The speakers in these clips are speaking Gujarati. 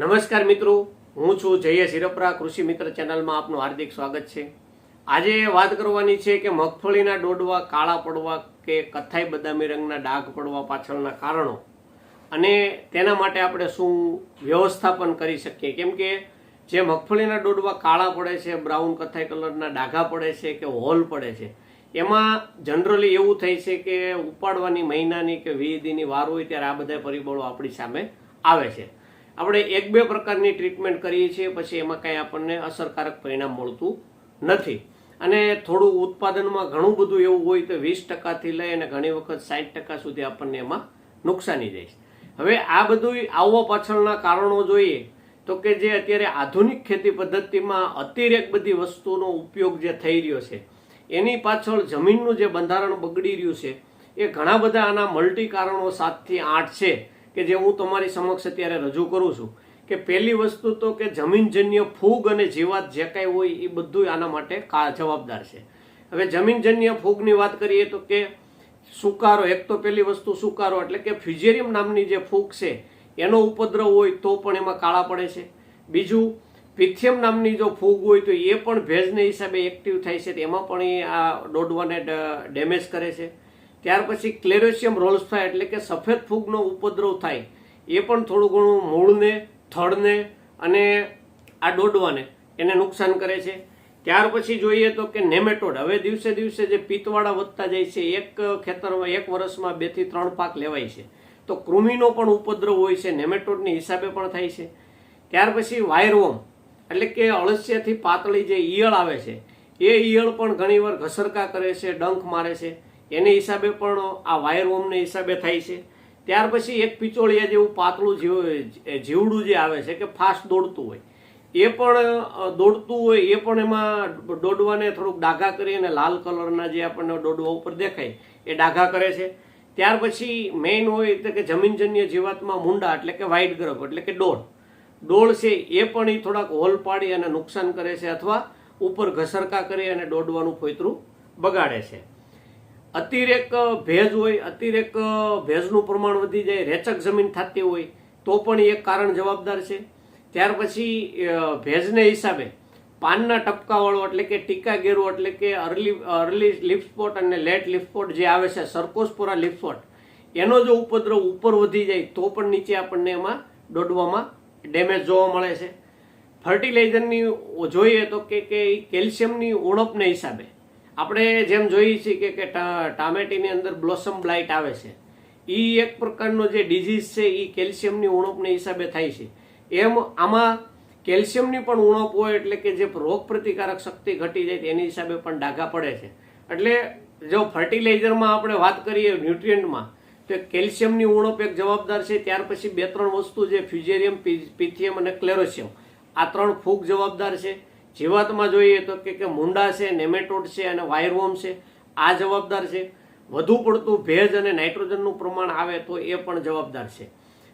નમસ્કાર મિત્રો, હું છું જય શિરપરા કૃષિ મિત્ર ચેનલમાં આપનું હાર્દિક સ્વાગત છે. આજે વાત કરવાની છે કે મગફળીના ડોડવા, કાળા પડવા કે કથ્થાઈ બદામી રંગના ડાઘ પડવા પાછળના કારણો અને તેના માટે આપણે શું વ્યવસ્થાપન કરી શકીએ? કેમ કે જે મગફળીના ડોડવા કાળા પડે છે, બ્રાઉન કથાઈ કલરના ડાઘા પડે છે કે હોલ પડે છે, એમાં જનરલી એવું થાય છે કે ઉપાડવાની મહિનાની કે વીજદીની વાર હોય ત્યારે આ બધા પરિબળો આપણી સામે આવે છે. આપણે એક બે પ્રકારની ટ્રીટમેન્ટ કરીએ છીએ, પછી એમાં કાંઈ આપણને અસરકારક પરિણામ મળતું નથી. અને થોડું ઉત્પાદનમાં ઘણું બધું એવું હોય તો વીસ ટકાથી લઈ અને ઘણી વખત સાઠ ટકા સુધી આપણને એમાં નુકસાની જાય હવે આ બધું આવવા પાછળના કારણો જોઈએ તો કે જે અત્યારે આધુનિક ખેતી પદ્ધતિમાં અતિરેક બધી વસ્તુનો ઉપયોગ જે થઈ રહ્યો છે, એની પાછળ જમીનનું જે બંધારણ બગડી રહ્યું છે, એ ઘણા બધા આના મલ્ટી કારણો સાતથી આઠ છે. કે જે હું તમારી સમક્ષ અત્યારે રજૂ કરું છું, કે પહેલી વસ્તુ તો કે જમીનજન્ય ફૂગ અને જીવાત જે કાંઈ હોય એ બધું આના માટે જવાબદાર છે. હવે જમીનજન્ય ફૂગની વાત કરીએ તો કે સુકારો, એક તો પહેલી વસ્તુ સુકારો, એટલે કે ફ્યુઝેરિયમ નામની જે ફૂગ છે, એનો ઉપદ્રવ હોય તો પણ એમાં કાળા પડે છે. બીજું, પિથિયમ નામની જો ફૂગ હોય તો એ પણ ભેજને હિસાબે એક્ટિવ થાય છે એમાં પણ એ આ દોડવાને ડેમેજ કરે છે. ત્યાર પછી ક્લેરોશિયમ રોલ્સફાય એટલે કે સફેદ ફૂગનો ઉપદ્રવ થાય. એ પણ થોડું ઘણું મૂળને, થડને અને આ ડોડવાને એને નુકસાન કરે છે. ત્યાર પછી જોઈએ તો કે નેમેટોડ. હવે દિવસે દિવસે જે પિત્તવાળા વધતા જાય છે, એક ખેતરમાં એક વર્ષમાં બેથી ત્રણ પાક લેવાય છે. તો કૃમિનો પણ ઉપદ્રવ હોય છે, નેમેટોડની હિસાબે પણ થાય છે. ત્યાર પછી વાયરવોમ એટલે કે અળસિયાથી પાતળી જે ઈયળ આવે છે, એ ઈયળ પણ ઘણીવાર ઘસરકા કરે છે, ડંખ મારે છે. એની હિસાબે પણ આ વાયરવોમને હિસાબે થાય છે. ત્યાર પછી એક પિચોળિયા જેવું પાતળું જીવ જીવડું જે આવે છે કે ફાસ્ટ દોડતું હોય. એ પણ દોડતું હોય, એ પણ એમાં દોડવાને થોડુંક ડાઘા કરી અને લાલ કલરના જે આપણને દોડવા ઉપર દેખાય, એ ડાઘા કરે છે. ત્યાર પછી મેઇન હોય એટલે કે જમીનજન્ય જીવાતમાં મુંડા એટલે કે વ્હાઇટ ગ્રફ એટલે કે ડોળ. ડોળ છે, એ પણ એ થોડાક હોલ પાડી અને નુકસાન કરે છે અથવા ઉપર ઘસરકા કરી અને દોડવાનું ફોતરું બગાડે છે. અતિરેક ભેજ હોય, અતિરેક ભેજનું પ્રમાણ વધી જાય, રેચક જમીન થતી હોય, તો પણ એક કારણ જવાબદાર છે. ત્યાર પછી ભેજને હિસાબે પાનના ટપકાવાળો એટલે કે ટીકા ગેરો એટલે કે અર્લી અર્લી લિફ્ટપોટ અને લેટ લીફ સ્પોટ જે આવે છે, સરકોસ્પોરા લીફ એનો જો ઉપદ્રવ ઉપર વધી જાય, તો પણ નીચે આપણને એમાં દોડવામાં ડેમેજ જોવા મળે છે. ફર્ટિલાઇઝરની જોઈએ તો કે કેલ્શિયમની ઉણપને હિસાબે આપણે જેમ જોઈએ છીએ કે ટામેટીની અંદર બ્લોસમ બ્લાઇટ આવે છે. એ એક પ્રકારનો જે ડિઝીઝ છે એ કેલ્શિયમની ઉણપને હિસાબે થાય છે. એમ આમાં કેલ્શિયમની પણ ઉણપ હોય એટલે કે જે રોગ પ્રતિકારક શક્તિ ઘટી જાય તેની હિસાબે પણ ડાઘા પડે છે. એટલે જો ફર્ટિલાઇઝરમાં આપણે વાત કરીએ ન્યુટ્રિયન્ટમાં, તો કેલ્શિયમની ઉણપ એક જવાબદાર છે. ત્યાર પછી બે ત્રણ વસ્તુ જે ફ્યુઝેરિયમ પિથિયમ અને ક્લેરોશિયમ. આ ત્રણ ફૂગ જવાબદાર છે. જીવાતમાં જોઈએ તો કે મુંડા છે, નેમેટોડ છે અને વાયરવોમ છે, આ જવાબદાર છે. વધુ પડતું ભેજ અને નાઇટ્રોજનનું પ્રમાણ આવે તો એ પણ જવાબદાર છે.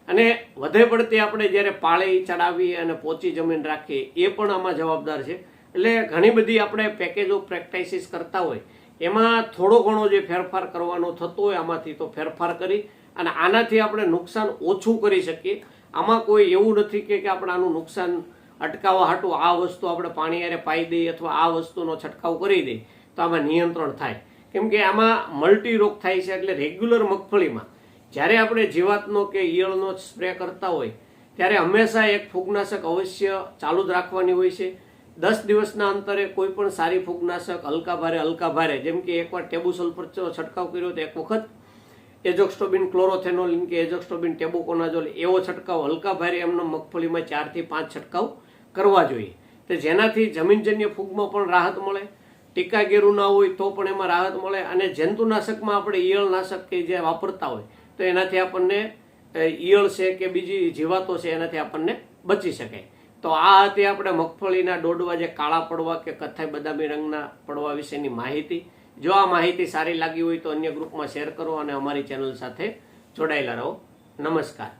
અને વધે પડતી આપણે જ્યારે પાળી ચડાવી અને પોચી જમીન રાખીએ, એ પણ આમાં જવાબદાર છે. એટલે ઘણી બધી આપણે પેકેજો ઓફ કરતા હોય, એમાં થોડો ઘણો જે ફેરફાર કરવાનો થતો હોય, આમાંથી તો ફેરફાર કરી અને આનાથી આપણે નુકસાન ઓછું કરી શકીએ. આમાં કોઈ એવું નથી કે આપણે આનું નુકસાન અટકાવવા હાટું, આ વસ્તુ આપણે પાણી હારે પાઈ દઈએ અથવા આ વસ્તુનો છંટકાવ કરી દઈએ, તો આમાં નિયંત્રણ થાય. કેમ કે આમાં મલ્ટી રોગ થાય છે એટલે રેગ્યુલર મગફળીમાં. જ્યારે આપણે જીવાતનો કે ઈયળનો સ્પ્રે કરતા હોય, ત્યારે હંમેશા એક ફૂગનાશક અવશ્ય ચાલુ જ રાખવાની હોય છે. દસ દિવસના અંતરે કોઈ પણ સારી ફૂગનાશક, હલકા ભારે હલકા ભારે, જેમ કે એકવાર ટેબુ સલ્ફર છંટકાવ કર્યો તો એક વખત એજોક્સ્ટોબિન ક્લોરોથેનોલિન કે એજોક્સ્ટોબિન ટેબુકોનાઝોલ એવો છંટકાવ હલકા ભારે એમનો મગફળીમાં ચારથી પાંચ છંટકાવ કરવા જોઈએ. તો જેનાથી જમીનજન્ય ફૂગમાં પણ રાહત મળે, ટીકા ગેરું ના હોય તો પણ એમાં રાહત મળે અને જંતુનાશકમાં આપણે ઈયળનાશક કે જે વાપરતા હોય, તો એનાથી આપણને ઈયળ છે કે બીજી જીવાતો છે એનાથી આપણને બચી શકાય તો આ હતી આપણે મગફળીના ડોડવા જે કાળા પડવા કે કથાઈ બદામી રંગના પડવા વિશેની માહિતી. જો આ માહિતી સારી લાગી હોય તો અન્ય ગ્રુપમાં શેર કરો અને અમારી ચેનલ સાથે જોડાયેલા રહો. નમસ્કાર.